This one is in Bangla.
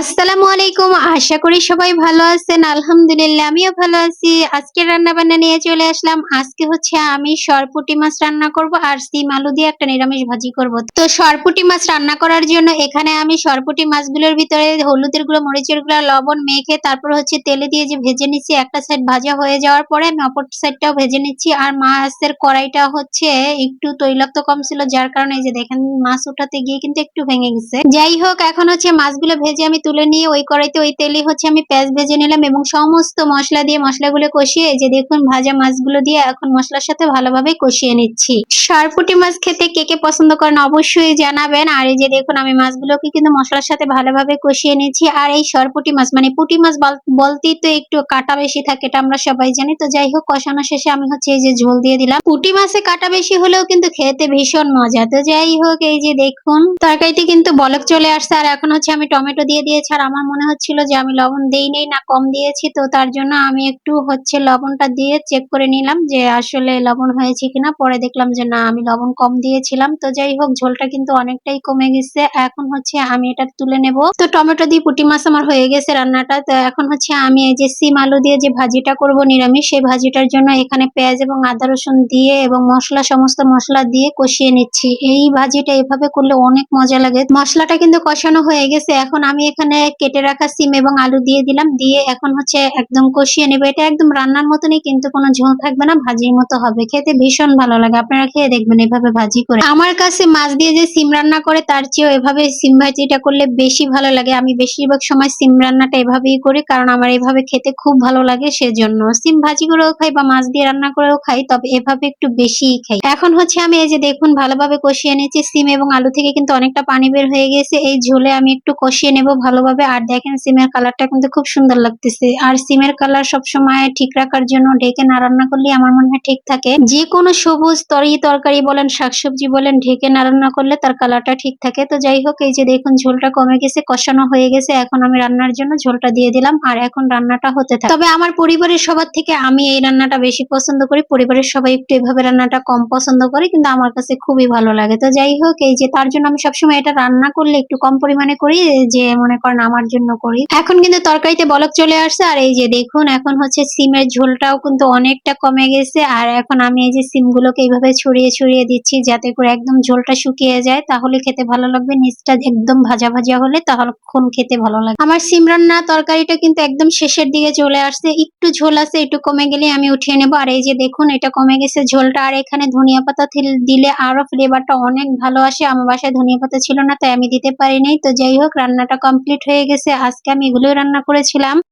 আসসালামু আলাইকুম। আশা করি সবাই ভালো আছেন। আলহামদুলিল্লাহ, আমিও ভালো আছি। আজকে রান্না বান্না নিয়ে চলে আসলাম। আজকে হচ্ছে আমি সরপুটি মাছ রান্না করব আর সিম আলু দিয়ে একটা নিরামিষ ভাজি করব। তো সরপুটি মাছ রান্না করার জন্য এখানে আমি সরপুটি মাছগুলোর ভিতরে হলুদের গুঁড়ো, মরিচের গুঁড়ো, লবণ মেখে তারপর হচ্ছে তেলে দিয়ে যে ভেজে নিচ্ছি একটা সাইড ভাজা হয়ে যাওয়ার পরে আমি অপর সাইডটাও ভেজে নিচ্ছি। আর মাছের কড়াইটা হচ্ছে একটু তৈলাক্ত কম ছিল, যার কারণে এই যে দেখেন মাছ উঠাতে গিয়ে কিন্তু একটু ভেঙে গেছে। যাই হোক, এখন হচ্ছে মাছগুলো ভেজে আমি তুলে নিয়ে ওই কড়াইতে ওই তেলে হচ্ছে আমি পেঁয়াজ ভেজে নিলাম এবং সমস্ত মশলা দিয়ে মশলাগুলো কষিয়ে যে দেখুন ভাজা মাছগুলো দিয়ে এখন মশলার সাথে ভালোভাবে কষিয়ে নিচ্ছি। সরপুটি মাছ খেতে কে কে পছন্দ করেন অবশ্যই জানাবেন। আর এই যে দেখুন আমি মাছগুলোকে কিন্তু মশলার সাথে ভালোভাবে কষিয়ে নিচ্ছি আর এই সরপুটি মাছ মানে পুঁটি মাছ বল- বলতেই তো একটু কাটা বেশি থাকে, এটা আমরা সবাই জানি। তো যাই হোক, কষানো শেষে আমি হচ্ছে এই যে ঝোল দিয়ে দিলাম। পুঁটি মাছে কাটা বেশি হলেও কিন্তু খেতে ভীষণ মজা। তো যাই হোক, এই যে দেখুন, তরকারিতে কিন্তু বলক চলে আসছে। আর এখন হচ্ছে আমি টমেটো দিয়ে দিয়েছি আর আমার মনে হচ্ছিল যে আমি লবণ দেই নেই না কম দিয়েছি, তো তার জন্য আমি একটু হচ্ছে লবণটা দিয়ে চেক করে নিলাম যে আসলে লবণ হয়েছে কিনা। পরে দেখলাম যে না, আমি লবণ কম দিয়েছিলাম। তো যাই হোক, ঝোলটা কিন্তু অনেকটাই কমে গেছে। এখন হচ্ছে আমি এটা তুলে নেব। তো টমেটো দিয়ে পুঁটি মাছ আমার হয়ে গেছে রান্নাটা। তো এখন হচ্ছে আমি এই যে সিম আলু দিয়ে যে ভাজিটা করব নিরামিষ, সেই ভাজিটার জন্য এখানে পেঁয়াজ এবং আদা রসুন দিয়ে এবং মশলা, সমস্ত মশলা দিয়ে কষিয়ে নিচ্ছি। এই ভাজিটা এভাবে করলে অনেক মজা লাগে। মশলাটা কিন্তু কষানো হয়ে গেছে। এখন আমি এখানে কেটে রাখা সিম এবং আলু দিয়ে দিলাম। দিয়ে এখন হচ্ছে একদম কষিয়ে নেবে। এটা একদম রান্নার মতনই, কিন্তু কোনো ঝোল থাকবে না, ভাজির মতো হবে। খেতে ভীষণ ভালো লাগে। আপনারা খেয়ে দেখবেন এভাবে ভাজি করে। আমার কাছে মাছ দিয়ে যে সিম রান্না করে, তার চেয়েও এভাবে সিম ভাজিটা করলে বেশি ভালো লাগে। আমি বেশিরভাগ সময় সিম রান্নাটা এভাবেই করি, কারণ আমার এভাবে খেতে খুব ভালো লাগে সেজন্য। সিম ভাজি করেও খাই বা মাছ দিয়ে রান্না করেও খাই, তবে এভাবে একটু বেশিই খাই। এখন হচ্ছে আমি এই যে দেখুন, ভালোভাবে কষিয়ে নিয়েছি সিম এবং আলু থেকে কিন্তু অনেকটা পানি বের হয়ে গেছে। এই ঝোলে আমি একটু কষিয়ে নেব ভালোভাবে। আর দেখেন, সিমের কালারটা কিন্তু খুব সুন্দর লাগতেছে। আর সিমের কালার সবসময় ঠিক রাখার জন্য ঢেকে না রান্না করলে আমার মনে হয় ঠিক থাকে। যে কোনো সবুজ তরি তরকারি বলেন, শাকসবজি বলেন, ঢেকে না রান্না করলে তার কালারটা ঠিক থাকে। তো যাই হোক, এই যে দেখুন, ঝোলটা কমে গেছে, কষানো হয়ে গেছে। এখন আমি রান্নার জন্য ঝোলটা দিয়ে দিলাম, আর এখন রান্নাটা হতে থাকে। তবে আমার পরিবারের সবার থেকে আমি এই রান্নাটা বেশি পছন্দ করি। পরিবারের সবাই একটু এভাবে রান্নাটা কম পছন্দ করে, কিন্তু আমার কাছে খুবই ভালো লাগে। তো যাই হোক, এই যে তার জন্য আমি সবসময় এটা রান্না করলে একটু কম পরিমাণে করি, যে মনে করেন আমার জন্য করি। এখন কিন্তু তরকারিতে বলক চলে আসছে, আর এই যে দেখুন, এখন হচ্ছে সিমের ঝোলটাও কিন্তু অনেকটা কমে গেছে, আর এখন আমি এই যে সিমগুলোকে এইভাবে ছড়িয়ে ছড়িয়ে দিচ্ছি যাতে করে একদম ঝোলটা শুকিয়ে যায়, তাহলে খেতে ভালো লাগবে, নিচটা একদম ভাজা ভাজা হলে তখন খেতে ভালো লাগবে। আমার সিম রান্না তরকারিটা কিন্তু একদম শেষের দিকে চলে আসছে, একটু ঝোল আছে, একটু কমে গেলে আমি উঠিয়ে নেব, আর এই যে দেখুন, এটা কমে গেছে ঝোলটা, আর এখানে ধনিয়া পাতা দিলে আরও ফ্লেভারটা অনেক ভালো আসে, আমার বাসায় ধনিয়া পাতা ছিল না, তাই আমি দিতে পারিনি, তো যাই হোক, রান্নাটা কমপ্লিট হয়ে গেছে। আজকে আমি এগুলোই রান্না করেছিলাম।